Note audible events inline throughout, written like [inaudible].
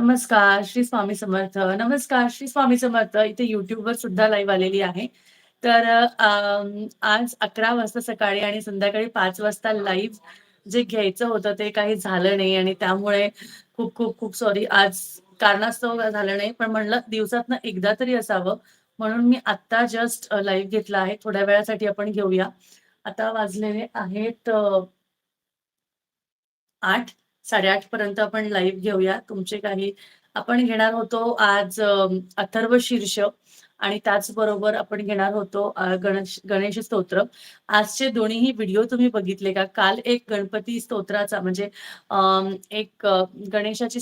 नमस्कार, श्री स्वामी समर्थ. नमस्कार, श्री स्वामी समर्थ. इथे युट्यूबवर सुद्धा लाईव्ह आलेली आहे. तर आज 11 वाजता सकाळी आणि संध्याकाळी पाच वाजता लाईव्ह जे घ्यायचं होतं ते काही झालं नाही आणि त्यामुळे खूप, खूप, खूप सॉरी. आज कारणास्तव झालं नाही. पण म्हणलं दिवसातनं एकदा तरी असावं म्हणून मी आत्ता जस्ट लाईव्ह घेतला आहे. थोड्या वेळासाठी आपण घेऊया. आता वाजलेले आहेत आठ साडेआठ पर्यंत आपण लाईव्ह घेऊया. तुमचे काही आपण घेणार होतो आज अथर्व शीर्षक आणि त्याचबरोबर आपण घेणार होतो गणेश गणेश स्तोत्र. आजचे दोन्हीही व्हिडिओ तुम्ही बघितले का? काल एक गणपती स्तोत्राचा म्हणजे एक गणेशाची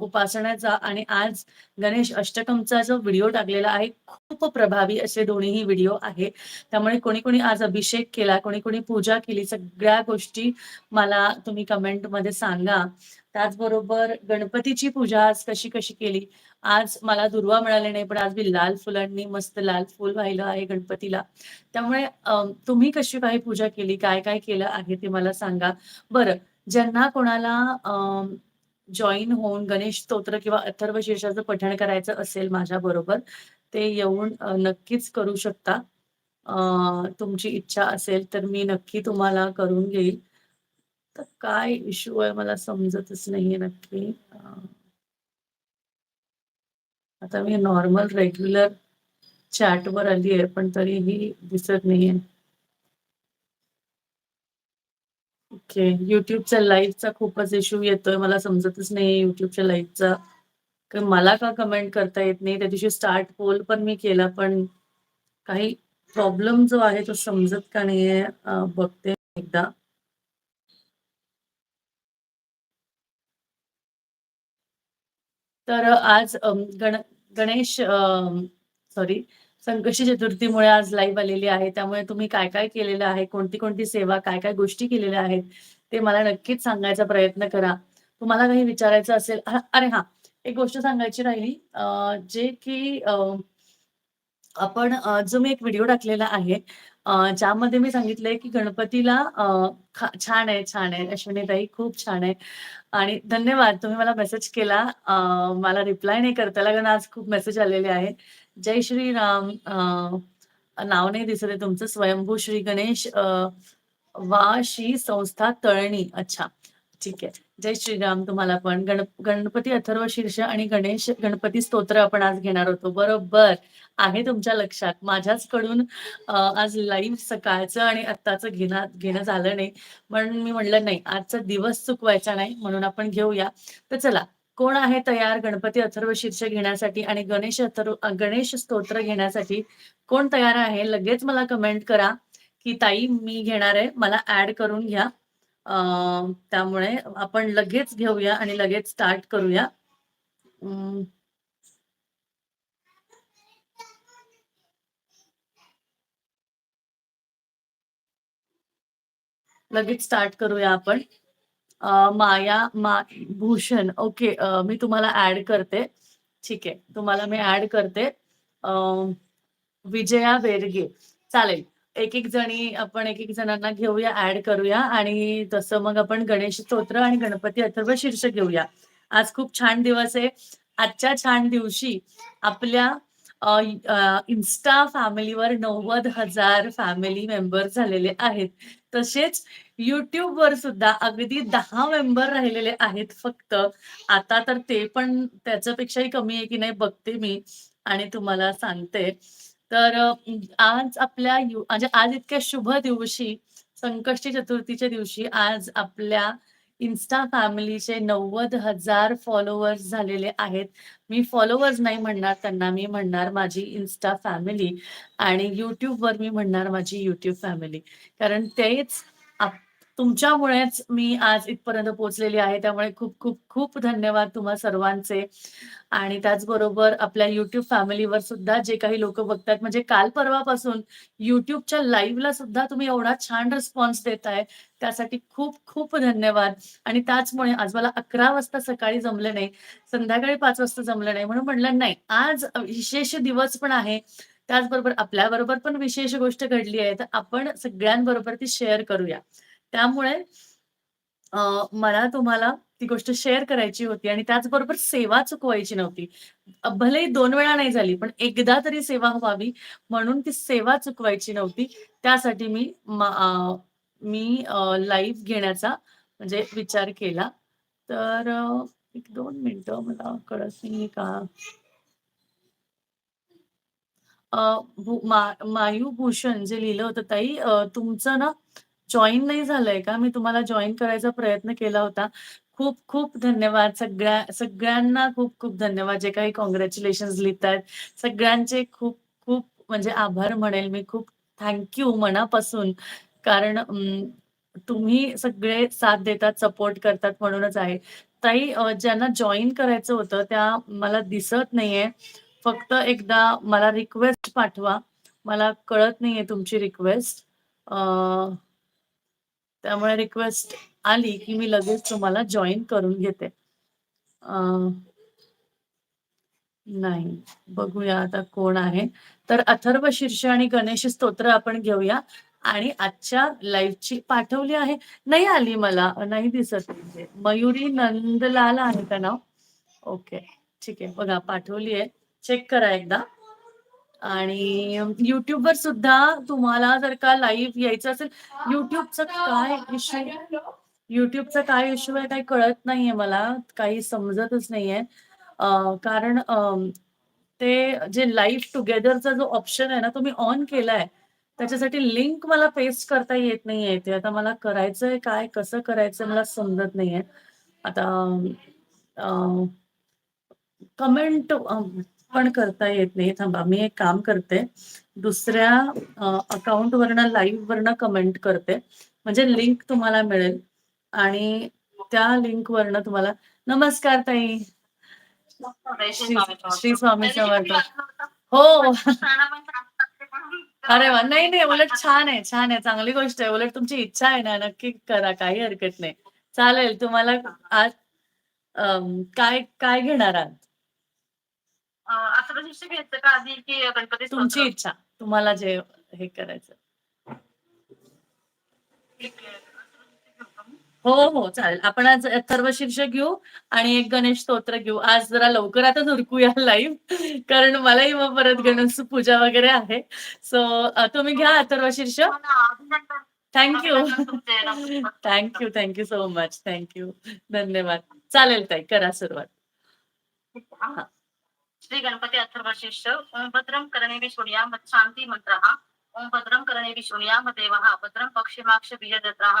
उपासनाचा आणि आज गणेश अष्टकमचा जो व्हिडिओ टाकलेला आहे, खूप प्रभावी असे दोन्हीही व्हिडिओ आहे. त्यामुळे कोणी-कोणी आज अभिषेक केला, कोणी-कोणी पूजा केली, सगळ्या गोष्टी मला तुम्ही कमेंटमध्ये सांगा. त्याचबरोबर गणपतीची पूजा आज कशी-कशी केली? आज मला दुर्वा मिळाले नाही, पण आज मी लाल फुलांनी मस्त लाल फूल वाहिलं आहे गणपतीला. त्यामुळे तुम्ही कशी काही पूजा केली? काय-काय केलं आहे ते मला सांगा. बरं, ज्यांना कोणाला जॉईन होऊन गणेश स्तोत्र किंवा अथर्व शीर्षाचं पठण करायचं असेल माझ्या बरोबर ते येऊन नक्कीच करू शकता. तुमची इच्छा असेल तर मी नक्की तुम्हाला करून घेईल. तर काय इश्यू आहे मला समजतच नाहीये नक्की. आता मी नॉर्मल रेग्युलर चॅटवर आली आहे, पण तरीही दिसत नाहीये. ओके. युट्यूबच्या लाईव्हचा खूपच इश्यू येतोय. मला समजतच नाहीये युट्यूबच्या लाईव्हचा. मला का कमेंट करता येत नाही. त्या दिवशी स्टार्ट पोल पण मी केला, पण काही प्रॉब्लेम जो आहे तो समजत का नाहीये बघते एकदा. तर आज गण गणेश सॉरी संकष्टी चतुर्थीमुळे आज लाईव्ह आलेली आहे. त्यामुळे तुम्ही काय-काय केलेलं आहे? कोणती-कोणती सेवा, काय-काय गोष्टी केलेल्या आहेत? ते मला नक्कीच सांगायचा प्रयत्न करा. तुम्हाला काही विचारायचं असेल अरे हा एक गोष्ट सांगायची राहिली जे की आपण जो मी एक व्हिडिओ टाकलेला आहे ज्यामध्ये मी सांगितलंय की गणपतीला छान आहे, छान आहे. अश्विनीताई खूप छान आहे आणि धन्यवाद तुम्ही मला मेसेज केला. मला रिप्लाय नाही करता कारण आज खूप मेसेज आलेले आहे जय श्रीराम अ, नाव नाही दिसत आहे तुमचं. स्वयंभू श्री गणेश वाशी वा संस्था तळणी. अच्छा, ठीक आहे. जय श्रीराम तुम्हाला पण. गण गणपती अथर्व शीर्ष आणि गणेश गणपती स्तोत्र आपण आज घेणार होतो. बरोबर. आहे तुमच्या लक्षात. माझ्याचकडून कडून आज लाईव्ह सकाळचं आणि आत्ताचं घेणं घेणं झालं नाही. म्हणून मी म्हणलं नाही आजचा दिवस चुकवायचा नाही म्हणून आपण घेऊया. तर चला कोण आहे तयार गणपती अथर्व शीर्ष घेण्यासाठी आणि गणेश अथर्व गणेश स्तोत्र घेण्यासाठी कोण तयार आहे? लगेच मला कमेंट करा, की ताई मी घेणार आहे. मला ऍड करून घ्या. त्यामुळे आपण लगेच घेऊया आणि लगेच स्टार्ट करूया. लगेच स्टार्ट करूया आपण. माया मा भूषण ओके मी तुम्हाला ऍड करते. ठीक आहे. तुम्हाला मी ऍड करते. विजया वेरगे चालेल. एक-एक जणी आपण एक-एक जणांना घेऊया, ऍड करूया आणि तसं मग आपण गणेश स्तोत्र आणि गणपती अथर्व शीर्ष घेऊया. आज खूप छान दिवस आहे. आजच्या छान दिवशी आपल्या इन्स्टा फॅमिलीवर नव्वद हजार फॅमिली मेंबर झालेले आहेत. तसेच वर सुद्धा अगदी दहा मेंबर राहिलेले आहेत फक्त. आता तर ते पण त्याच्यापेक्षाही कमी आहे की नाही बघते मी आणि तुम्हाला सांगते. तर आज आपल्या म्हणजे आज इतक्या शुभ दिवशी संकष्टी चतुर्थीच्या दिवशी आज आपल्या इन्स्टा फॅमिलीचे 90,000 फॉलोवर्स झालेले आहेत. मी फॉलोअर्स नाही म्हणणार त्यांना, मी म्हणणार माझी इन्स्टा फॅमिली आणि युट्यूबवर मी म्हणणार माझी युट्यूब फॅमिली. कारण तेच तुमच्यामुळेच मी आज इथपर्यंत पोहोचलेली आहे. त्यामुळे खूप-खूप, खूप धन्यवाद तुम्हा सर्वांचे आणि त्याचबरोबर आपल्या युट्यूब फॅमिलीवर सुद्धा जे काही लोक बघतात म्हणजे काल परवापासून युट्यूबच्या लाईव्हला सुद्धा तुम्ही एवढा छान रिस्पॉन्स देताय. त्यासाठी खूप-खूप धन्यवाद आणि त्याचमुळे आज मला 11 वाजता सकाळी जमलं नाही. संध्याकाळी पाच वाजता जमलं नाही. म्हणून म्हणलं नाही आज विशेष दिवस पण आहे. त्याचबरोबर आपल्याबरोबर पण विशेष गोष्ट घडली आहे. तर आपण सगळ्यांबरोबर ती शेअर करूया. त्यामुळे मला तुम्हाला ती गोष्ट शेअर करायची होती आणि त्याचबरोबर सेवा चुकवायची नव्हती. भले दोन वेळा नाही झाली, पण एकदा तरी सेवा व्हावी म्हणून ती सेवा चुकवायची नव्हती. त्यासाठी मी मी लाईव्ह घेण्याचा म्हणजे विचार केला. तर एक दोन मिनिटं मला कळत नाही का? मायू भूषण जे लिहिलं होतं ताई तुमचं ना जॉईन नाही झालंय का? मी तुम्हाला जॉईन करायचा प्रयत्न केला होता. खूप खूप धन्यवाद सगळ्या सगळ्यांना खूप खूप धन्यवाद जे काही कॉंग्रॅच्युलेशन लिहितायत. सगळ्यांचे खूप खूप म्हणजे आभार म्हणेल मी. खूप थँक यू मनापासून. कारण तुम्ही सगळे साथ देतात, सपोर्ट करतात म्हणूनच आहे. ताई ज्यांना जॉईन करायचं होतं त्या मला दिसत नाहीये. फक्त एकदा मला रिक्वेस्ट पाठवा. मला कळत नाहीये तुमची रिक्वेस्ट. त्यामुळे रिक्वेस्ट आली, की मी लगेच तुम्हाला जॉईन करून घेते. नाही. बघूया आता कोण आहे. तर अथर्व शीर्ष आणि गणेश स्तोत्र आपण घेऊया आणि आजच्या लाईव्हची पाठवली आहे. नाही आली मला. नाही दिसत मयुरी नंदलाल आहे का नाव? ओके. ठीक आहे. बघा पाठवली आहे. चेक करा एकदा. आणि युट्यूबवर सुद्धा तुम्हाला जर का लाईव्ह यायचं असेल, युट्यूबचं काय इश्यू युट्यूबचा काय इश्यू आहे काही कळत नाहीये मला. काही समजतच नाहीये. कारण ते जे लाईव्ह टुगेदरचा जो ऑप्शन आहे ना, तो मी ऑन केलाय. त्याच्यासाठी लिंक मला पेस्ट करता येत नाहीये ते आता मला करायचंय काय? कसं करायचं मला समजत नाहीये. आता कमेंट पण करता येत नाही. थांबा मी एक काम करते. दुसऱ्या अकाउंट वरनं लाईव्ह वरनं कमेंट करते. म्हणजे लिंक तुम्हाला मिळेल आणि त्या लिंक वरनं तुम्हाला नमस्कार ताई. श्री स्वामी समर्थ. हो. अरे वा नाही, नाही. उलट छान आहे, छान आहे. चांगली गोष्ट आहे. उलट तुमची इच्छा आहे ना, नक्की करा. काही हरकत नाही. चालेल तुम्हाला आज काय काय घेणार आहात? अ, अथर्वशीर्ष घ्यायचं का आधी की गणपती तुमची? इच्छा. तुम्हाला जे हे करायचं. ठीक आहे. हो, हो. चालेल. आपण आज अथर्व शीर्ष घेऊ आणि एक गणेश स्तोत्र घेऊ. आज जरा लवकरातच उरकूया लाईव्ह कारण मलाही मग परत गणेश पूजा वगैरे आहे. सो तुम्ही घ्या अथर्व शीर्ष. हो ना. अभिनंदन. Thank you. अभिनंदन तुमचे नमस्कार. Thank you, thank you so much. Thank you. धन्यवाद. चालेल ताई करा सुरुवात. श्री गणपती अथर्वशीर्ष ओम भद्रं शून्या मत शांती मंत्र ओम भद्रं करणे शृणुयाम देवः भद्रं पक्षिमाक्ष बीजजत्राः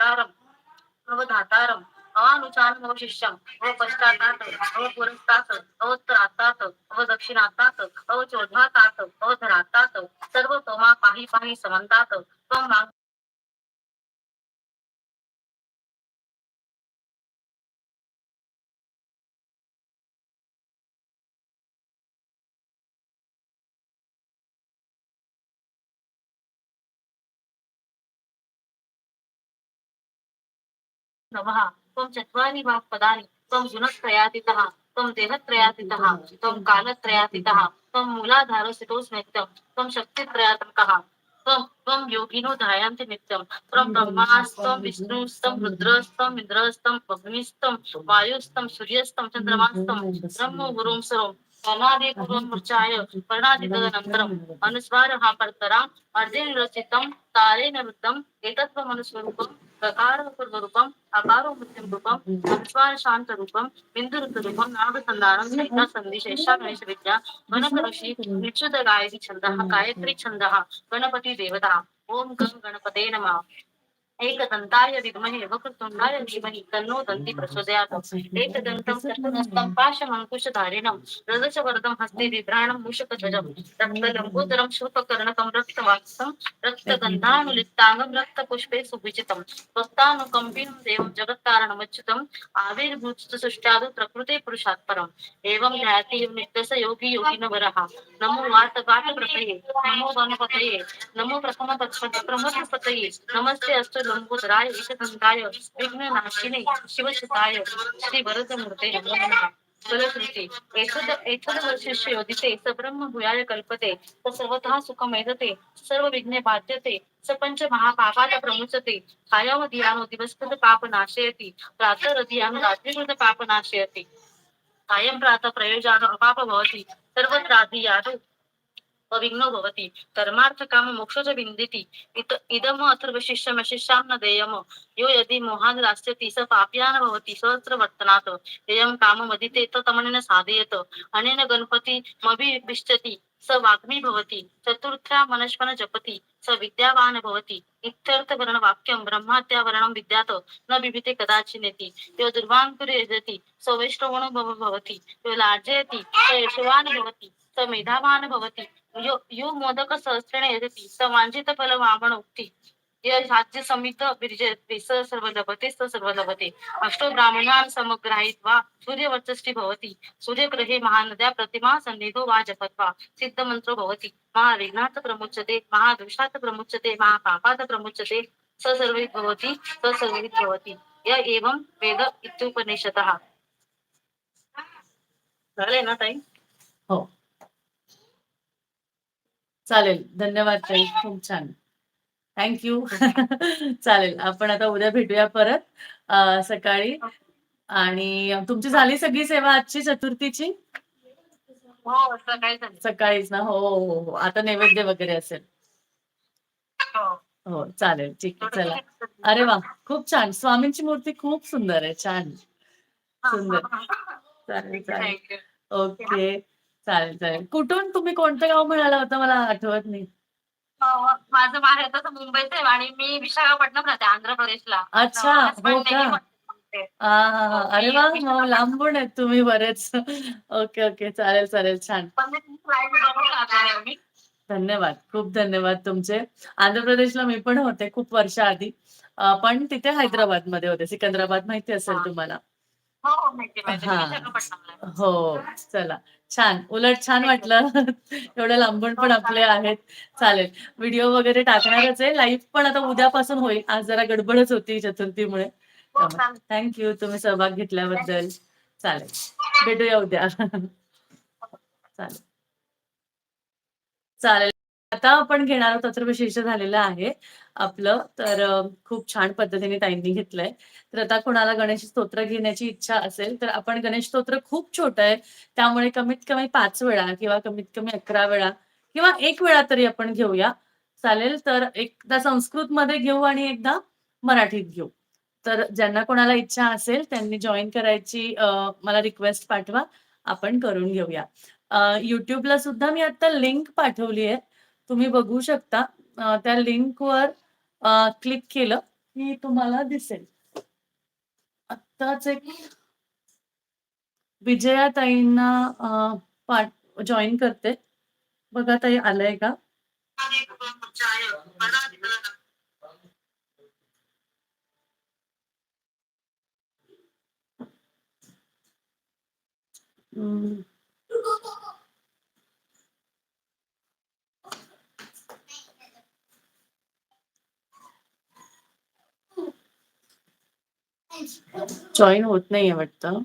अवधातारम् अवधातारम्। अवानुचानम् अवशिष्यम अवपश्चातात। अवपुरस्तात। अवत्रातात अवदक्षिणातात अवचोधातात अवधरातात सर्व तोमा पाही पाही समंतात त्वं नमः त्वं चत्वारि वाक्पदानि त्वं गुणत्रयातीतः त्वं देहत्रयातीतः, त्वं कालत्रयातीतः, त्वं मूलाधारस्थितोऽस्मित्यं त्वं शक्तित्रयात्मकः, त्वं त्वं योगिनो ध्यायन्ति नित्यं, त्वं ब्रह्मास्तं विष्णुस्तं रुद्रस्तं इन्द्रस्तं अग्निस्तं वायुस्तं सूर्यस्तं चन्द्रमास्तं ब्रह्म गुरुं सर्वं अनादि पूर्वमृचाय वर्णादितदनन्तरम् अनुस्वारः परतराम् अर्धेन तारेण वृद्धम् एतत्त्वमनुस्वरूपम् కారూప రూపం అకారూపత్యం రూపం విశ్వాశాంత రూపం బిందురుత రూపం నాగసంధానం స్నేహ సంధి శేషాగణేశ విద్య గణక ఋషి నిక్షుత గాయత్రి ఛంద గాయత్రి ఛంద గణపతి దేవత ఓం గం గణపతే నమ नमः एकदन्ताय विद्महे वक्रतुण्डाय धीमहि तन्नो दन्ति प्रचोदयात् एकदन्तं चतुर्हस्तं पाशमङ्कुशधारिणं रजसवर्धं हस्ते बिभ्राणं मूषकध्वजं रक्तलम्बोदरं शूपकर्णकं रक्तवाक्सं रक्तगन्धानुलिप्ताङ्गं रक्तपुष्पे सुविजितं भक्तानुकम्पिनं देवं जगत्कारणमच्युतम् आविर्भूतसृष्ट्यादु प्रकृते पुरुषात् परम् एवं ध्याति यो नित्यस योगी योगिनवरः नमो वात वात प्रतये नमो वनपतये नमो प्रथम नमस्ते अस्तु लंबोदराय एकदन्ताय विघ्ननाशिने शिवशताय श्री वरदमूर्ते नमो नमः फलश्रुती एतद एतद वैशिष्ट्य योदिते स भूयाय कल्पते स सर्वतः सुखमेधते सर्व विघ्ने बाध्यते स पंच महापापात प्रमुचते कायावधियानो दिवसकृत पाप नाशयति प्रातरधियानो रात्रिकृत पाप नाशयति। कायम प्रातः प्रयोजानो अपाप भवति सर्वत्राधियानो अविघ्नो भवति. कर्मार्थ काम मोक्षच च इदम इत इदम अथर्वशिष्यमशिष्यां न देयम. यो यदि मोहान् रास्यति स पाप्यान भवति सहस्रवर्तनात् काम मदिते तमनेन साधयेत. अनेन गणपति मभिविष्टति स वाग्मी भवति चतुर्थ्या मनस्पन जपति स विद्यावान भवति इत्यर्थवर्ण वाक्यं ब्रह्माद्यावरणं विद्यात न बिभिते कदाचिनेति यो दुर्वांकुर यजति स वैष्णवण भव भवति. यो लाजयति स यशवान भवति स मेधावान् भवति यो यो मोदक सहस्रेण यजति स वाञ्छित फलमामणोक्ति य राज्य समित विरजति स सर्व लभते स सर्व लभते अष्टो ब्राह्मणान् समग्राहित्वा सूर्यवर्चष्टि भवति. सूर्यग्रहे महानद्या प्रतिमा सन्निधो वा जपत्वा. सिद्धमन्त्रो भवति. महाविघ्नात् प्रमुच्यते महादोषात् प्रमुच्यते महापापात् प्रमुच्यते. स सर्वैः भवति स सर्वैः भवति. य एवं वेद इत्युपनिषदः. झाले ना ताई? हो. चालेल. धन्यवाद ताई. खूप छान. थँक्यू [laughs] चालेल. आपण आता उद्या भेटूया परत सकाळी. आणि तुमची झाली सगळी सेवा आजची चतुर्थीची? हो सकाळीच ना? हो हो हो आता नैवेद्य वगैरे असेल. हो. हो चालेल. ठीक आहे. चला. अरे वा. खूप छान. स्वामींची मूर्ती खूप सुंदर आहे. छान. सुंदर. [laughs] चालेल चालेल. ओके. चालेल चालेल कुठून तुम्ही कोणतं गाव म्हणाला होता मला आठवत नाही. माझं माहेर तसं मुंबईचं आहे आणि मी विशाखापट्टणम राहते आंध्र प्रदेशला अच्छा, हो का? हा अरे वा हो लांबून आहेत तुम्ही बरेच. Okay okay. चालेल चालेल. छान. धन्यवाद. खूप धन्यवाद तुमचे. आंध्र प्रदेशला मी पण होते खूप वर्षाआधी. पण तिथे हैदराबादमध्ये होते. सिकंदराबाद माहिती असेल. तुम्हाला. हो. हो चला. छान. उलट छान वाटलं. एवढं लांबून पण आपले आहेत. चालेल. व्हिडिओ वगैरे टाकणारच आहे. लाईव्ह पण आता उद्यापासून होईल. आज जरा गडबडच होती चतुर्थीमुळे. थँक्यू तुम्ही सहभाग घेतल्याबद्दल. चालेल. भेटूया उद्या. चालेल. चालेल. आता आपण घेणार आहोत अथर्वशीर्ष झालेलं आहे आपलं. तर खूप छान पद्धतीने ताईंनी घेतलंय. तर आता कोणाला गणेश स्तोत्र घेण्याची इच्छा असेल तर आपण गणेश स्तोत्र खूप छोट आहे. त्यामुळे कमीत कमी पाच वेळा किंवा कमीत कमी अकरा वेळा किंवा एक वेळा तरी आपण घेऊया. चालेल? तर एकदा संस्कृत मध्ये घेऊ आणि एकदा मराठीत घेऊ. तर ज्यांना कोणाला इच्छा असेल त्यांनी जॉईन करायची मला रिक्वेस्ट पाठवा. आपण करून घेऊया. युट्यूबला सुद्धा मी आता लिंक पाठवली आहे. तुम्ही बघू शकता त्या लिंकवर क्लिक केलं की तुम्हाला दिसेल. आत्ताच एक विजयाताईंना ताईंना पाठ जॉईन करते. बघा ताई आलंय का? हम्म. जॉईन होत नाहीये वाटतं.